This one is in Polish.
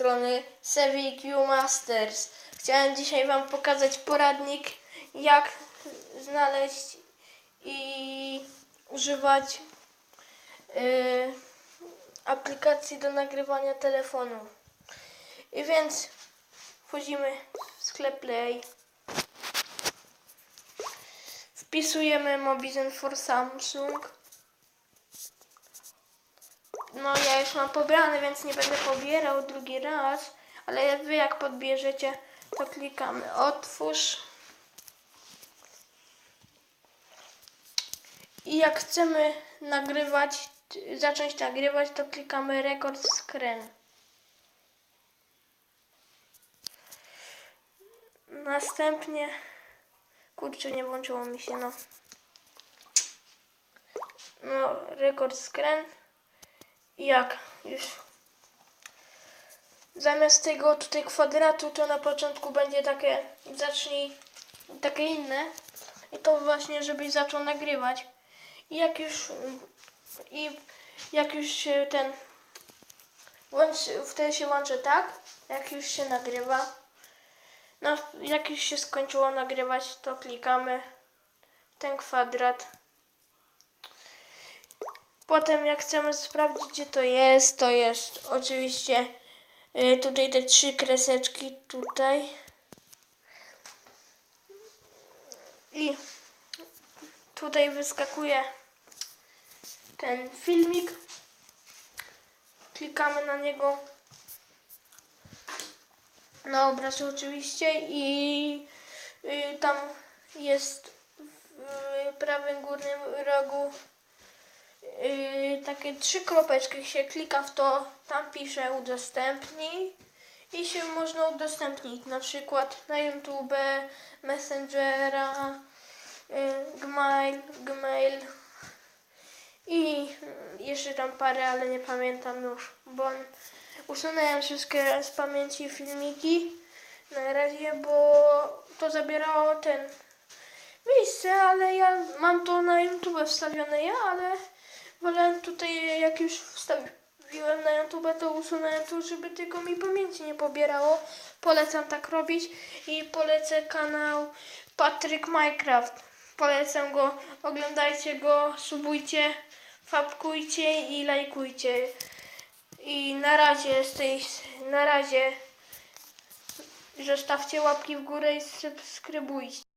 strony SeviQ Masters. Chciałem dzisiaj Wam pokazać poradnik, jak znaleźć i używać y, aplikacji do nagrywania telefonu. I więc wchodzimy w sklep Play. Wpisujemy Mobizen for Samsung. No ja już mam pobrany, więc nie będę pobierał drugi raz. Ale wy jak podbierzecie, to klikamy otwórz. I jak chcemy nagrywać, zacząć nagrywać, to klikamy record screen. Następnie, kurczę, nie włączyło mi się, no. No, record screen. Jak już zamiast tego tutaj kwadratu, to na początku będzie takie, zacznij takie inne. I to właśnie, żebyś zaczął nagrywać. I jak już, i jak już się ten, włącz, wtedy się łączy tak, jak już się nagrywa. No, jak już się skończyło nagrywać, to klikamy ten kwadrat. Potem jak chcemy sprawdzić, gdzie to jest, to jest oczywiście y, tutaj te trzy kreseczki tutaj. I tutaj wyskakuje ten filmik. Klikamy na niego. Na obraz oczywiście i y, tam jest w prawym górnym rogu yy, takie trzy kropeczki się klika w to, tam pisze udostępnij i się można udostępnić. Na przykład na YouTube, Messengera, yy, Gmail, Gmail i jeszcze tam parę, ale nie pamiętam już, bo usunąłem wszystkie z pamięci filmiki na razie, bo to zabierało ten miejsce, ale ja mam to na YouTube wstawione ja, ale wolę tutaj jak już wstawiłem na YouTube, to usunąłem to, żeby tylko mi pamięci nie pobierało. Polecam tak robić i polecę kanał Patryk Minecraft. Polecam go, oglądajcie go, subujcie, fabkujcie i lajkujcie. I na razie z tej, na razie zostawcie łapki w górę i subskrybujcie.